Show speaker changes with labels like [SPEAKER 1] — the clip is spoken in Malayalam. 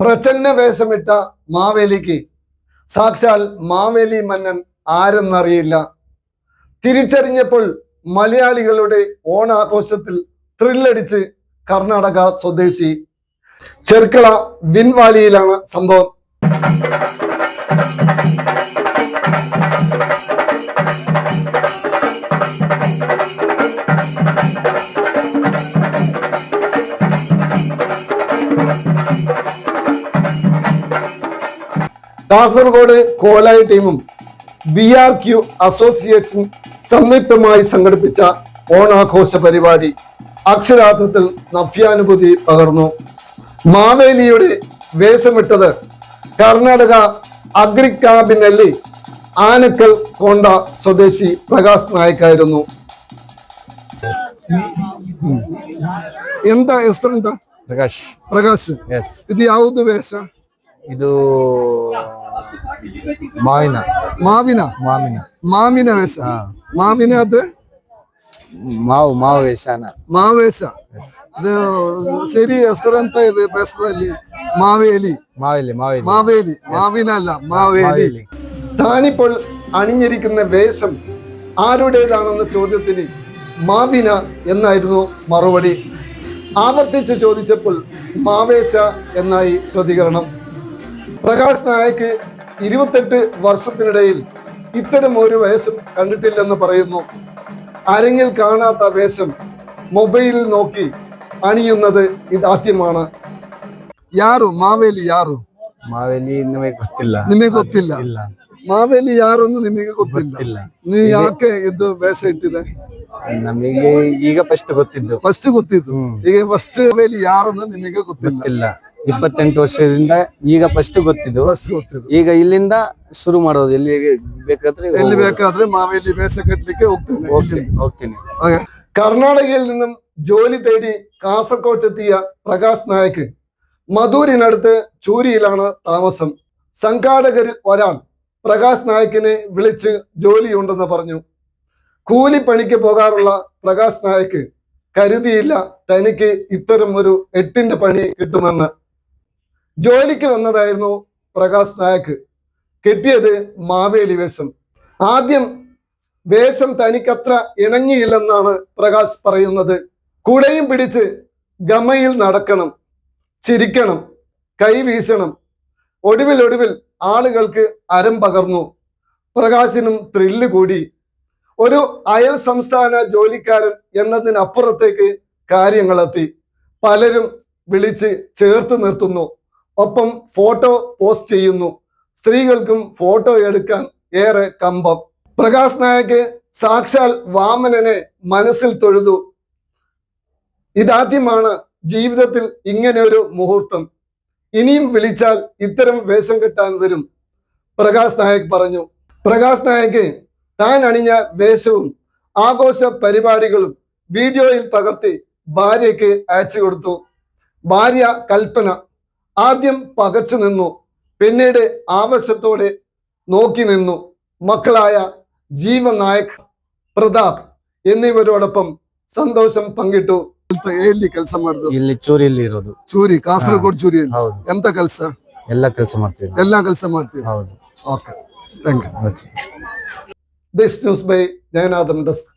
[SPEAKER 1] പ്രച്ഛന്ന വേഷമിട്ട മാവേലിക്ക് സാക്ഷാൽ മാവേലി മന്നൻ ആരെന്നറിയില്ല. തിരിച്ചറിഞ്ഞപ്പോൾ മലയാളികളുടെ ഓണാഘോഷത്തിൽ ത്രില്ലടിച്ച് കർണാടക സ്വദേശി ചെർക്കള വിൻവാലിയിലാണ് സംഭവം. കാസർഗോഡ് കോലായി ടീമും ബി ആർ ക്യു അസോസിയേഷൻ സംയുക്തമായി സംഘടിപ്പിച്ച ഓണാഘോഷ പരിപാടി അക്ഷരാർത്ഥത്തിൽ നവ്യാനുഭൂതി പകർന്നു മാവേലിയുടെ വേഷമിട്ടത് കർണാടക അഗ്രിക്കാബിനല്ലി ആനക്കൽ കൊണ്ട സ്വദേശി പ്രകാശ് നായക്കായിരുന്നു ಎಂತ ಹೆಸರೆಂತ
[SPEAKER 2] ಪ್ರಕಾಶ್
[SPEAKER 1] ಪ್ರಕಾಶ್
[SPEAKER 2] ಎಸ್
[SPEAKER 1] ಇದು ಯಾವುದು ವೇಷ
[SPEAKER 2] ಇದು ಮಾವಿನ
[SPEAKER 1] ಮಾವಿನ
[SPEAKER 2] ಮಾವಿನ
[SPEAKER 1] ಮಾವಿನ ವೇಷ
[SPEAKER 2] ಹಾ
[SPEAKER 1] ಮಾವಿನ ಅದು
[SPEAKER 2] ಮಾವು ಮಾವು ವೇಷಾನ
[SPEAKER 1] ಮಾವೇಶ ಇದು ಸರಿ ಹೆಸರಂತ ಇದೆ ಬೇಸದಲ್ಲಿ മാവേലി
[SPEAKER 2] മാവില് മാവില്
[SPEAKER 1] മാവേലി മാവിന അല്ല മാവേലി
[SPEAKER 2] മാവേലി.
[SPEAKER 1] താനിപ്പോൾ അണിഞ്ഞിരിക്കുന്ന വേഷം ആരുടേതാണെന്ന ചോദ്യത്തിന് മാവിന എന്നായിരുന്നു മറുപടി ആവർത്തിച്ച് ചോദിച്ചപ്പോൾ മാവേശ എന്നായി പ്രതികരണം പ്രകാശ് നായക്ക് ഇരുപത്തെട്ട് വർഷത്തിനിടയിൽ ഇത്തരം ഒരു വേഷം കണ്ടിട്ടില്ലെന്ന് പറയുന്നു അരങ്ങിൽ കാണാത്ത വേഷം മൊബൈലിൽ നോക്കി അണിയുന്നത് ഇതാദ്യമാണ് ಯಾರು ಮಾವೇಲಿ ಯಾರು
[SPEAKER 2] ಮಾವೇಲಿ ನಮಗೆ ಗೊತ್ತಿಲ್ಲ
[SPEAKER 1] ನಿಮಗೆ ಗೊತ್ತಿಲ್ಲ
[SPEAKER 2] ಇಲ್ಲ
[SPEAKER 1] ಮಾವೇಲಿ ಯಾರು ಅಂತ ನಿಮಗೆ ಗೊತ್ತಿಲ್ಲ
[SPEAKER 2] ಗೊತ್ತಿಲ್ಲ
[SPEAKER 1] ನೀವು ಯಾಕೆ ಇದು ವೇಷ ಇಟ್ಟಿದೆ
[SPEAKER 2] ನಮಗೆ ಈಗ ಫಸ್ಟ್ ಗೊತ್ತಿದ್ದು
[SPEAKER 1] ಫಸ್ಟ್ ಗೊತ್ತಿತ್ತು
[SPEAKER 2] ಹ್ಮ್.
[SPEAKER 1] ಈಗ ಫಸ್ಟ್ ಮಾವೇಲಿ ಯಾರು ಅಂತ ನಿಮಗೆ ಗೊತ್ತಿಲ್ಲ
[SPEAKER 2] ಗೊತ್ತಿಲ್ಲ ಇಪ್ಪತ್ತೆಂಟು ವರ್ಷದಿಂದ ಈಗ ಫಸ್ಟ್ ಗೊತ್ತಿದ್ದು
[SPEAKER 1] ಫಸ್ಟ್ ಗೊತ್ತಿದ್ದು
[SPEAKER 2] ಈಗ ಇಲ್ಲಿಂದ ಶುರು ಮಾಡೋದು ಎಲ್ಲಿಗೆ ಬೇಕಾದ್ರೆ
[SPEAKER 1] ಎಲ್ಲಿ ಬೇಕಾದ್ರೆ മാവേലി വേഷ കെട്ടിലേക്ക് ಹೋಗ್ತೇನೆ
[SPEAKER 2] ಹೋಗ್ತೀನಿ ಹೋಗ್ತೀನಿ
[SPEAKER 1] ഓക്കേ. കർണാടകയിൽ നിന്നും ജോലി തേടി കാസർകോട്ടെത്തിയ പ്രകാശ് നായക്ക് മധൂരിനടുത്ത് ചൂരിയിലാണ് താമസം സംഘാടകരിൽ ഒരാൾ പ്രകാശ് നായക്കിനെ വിളിച്ച് ജോലിയുണ്ടെന്ന് പറഞ്ഞു കൂലിപ്പണിക്ക് പോകാറുള്ള പ്രകാശ് നായക്ക് കരുതിയില്ല തനിക്ക് ഇത്തരം ഒരു എട്ടിന്റെ പണി കിട്ടുമെന്ന് ജോലിക്ക് വന്നതായിരുന്നു പ്രകാശ് നായക്. കെട്ടിയത് മാവേലി വേഷം. ആദ്യം വേഷം തനിക്കത്ര ഇണങ്ങിയില്ലെന്നാണ് പ്രകാശ് പറയുന്നത്. കുടയും പിടിച്ച് ഗമയിൽ നടക്കണം ചിരിക്കണം കൈ വീശണം. ഒടുവിൽ ഒടുവിൽ ആളുകൾക്ക് അരം പകർന്നു. പ്രകാശിനും ത്രില്ല് കൂടി. ഒരു അയൽ സംസ്ഥാന ജോലിക്കാരൻ എന്നതിനപ്പുറത്തേക്ക് കാര്യങ്ങളെത്തി. പലരും വിളിച്ച് ചേർത്ത് നിർത്തുന്നു. ഒപ്പം ഫോട്ടോ പോസ്റ്റ് ചെയ്യുന്നു. സ്ത്രീകൾക്കും ഫോട്ടോ എടുക്കാൻ ഏറെ കമ്പം. പ്രകാശ് നായക്ക് സാക്ഷാൽ വാമനനെ മനസ്സിൽ തൊഴുതു. ഇതാദ്യമാണ് ജീവിതത്തിൽ ഇങ്ങനെ ഒരു മുഹൂർത്തം. ഇനിയും വിളിച്ചാൽ ഇത്തരം വേഷം കെട്ടാൻ വരും പ്രകാശ് നായക് പറഞ്ഞു. പ്രകാശ് നായക് താൻ അണിഞ്ഞ വേഷവും ആഘോഷ പരിപാടികളും വീഡിയോയിൽ പകർത്തി ഭാര്യയ്ക്ക് അയച്ചു കൊടുത്തു. ഭാര്യ കൽപ്പന ആദ്യം പകച്ചു നിന്നു പിന്നീട് ആവശ്യത്തോടെ നോക്കി നിന്നു മക്കളായ ജീവൻ നായക് പ്രതാപ് എന്നിവരോടൊപ്പം സന്തോഷം പങ്കിട്ടു ಎಲ್ಲಿ ಕೆಲಸ ಮಾಡುದು
[SPEAKER 2] ಇಲ್ಲಿ ಚೂರಿಯಲ್ಲಿ ಇರೋದು
[SPEAKER 1] ಚೂರಿ ಕಾಸರಗೋಡು ಚೂರಿ
[SPEAKER 2] ಹೌದು
[SPEAKER 1] ಎಂತ ಕೆಲಸ
[SPEAKER 2] ಎಲ್ಲ ಕೆಲಸ ಮಾಡ್ತೀವಿ ನಾವು.
[SPEAKER 1] ಎಲ್ಲಾ ಕೆಲಸ ಮಾಡ್ತೀವಿ
[SPEAKER 2] ಹೌದು
[SPEAKER 1] okay thank you
[SPEAKER 2] okay
[SPEAKER 1] this news by Jayanathan desk